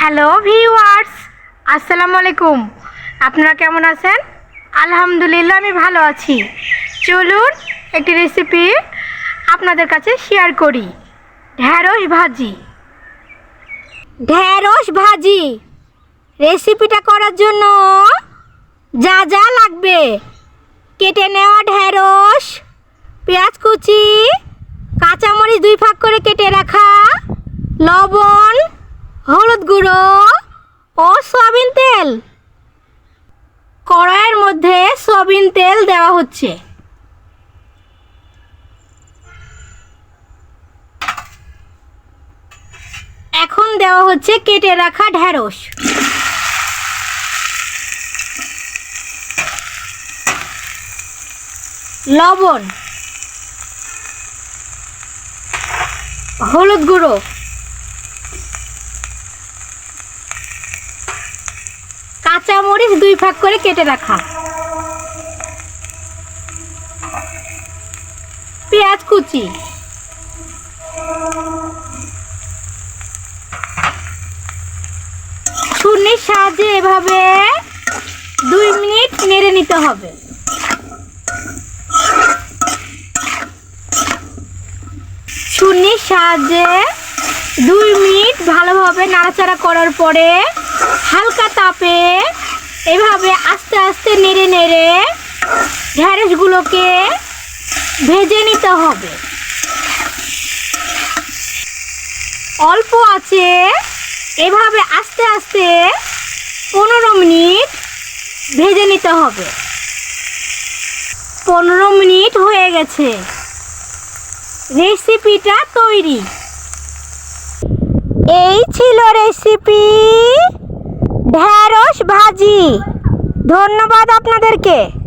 Hello viewers আসসালামু আলাইকুম। আপনারা কেমন আছেন? আলহামদুলিল্লাহ, আমি ভালো আছি। চলুন একটি রেসিপি আপনাদের কাছে শেয়ার করি। ঢ্যাঁড়স ভাজি। ঢ্যাঁড়স ভাজি। রেসিপিটা করার জন্য যা যা লাগবে। কেটে নেওয়া ঢ্যাঁড়স পেঁয়াজ কুচি কাঁচামরিচ দুই ভাগ করে কেটে রাখা লবণ হলুদ গুঁড়ো ও সয়াবিন তেল কড়াইয়ের মধ্যে সয়াবিন তেল দেওয়া হচ্ছে। এখন দেওয়া হচ্ছে কেটে রাখা ঢ্যাঁড়স লবণ। হলুদ গুঁড়ো। কাঁচা মরিচ দুই ভাগ করে কেটে রাখা। পেঁয়াজ কুচি ছুরির সাহায্যে এভাবে দুই মিনিট নেড়ে নিতে হবে। ছুরির সাহায্যে দুই মিনিট ভালোভাবে নাড়াচাড়া করার পরে হালকা তাপে এভাবে আস্তে আস্তে নেড়ে নেড়ে ঢ্যাঁড়সগুলোকে ভেজে নিতে হবে। অল্প আছে। এভাবে আস্তে আস্তে পনেরো মিনিট ভেজে নিতে হবে। পনেরো মিনিট হয়ে গেছে। রেসিপিটা তৈরি। এই ছিল রেসিপি ঢ্যাঁড়স ভাজি। ধন্যবাদ আপনাদেরকে।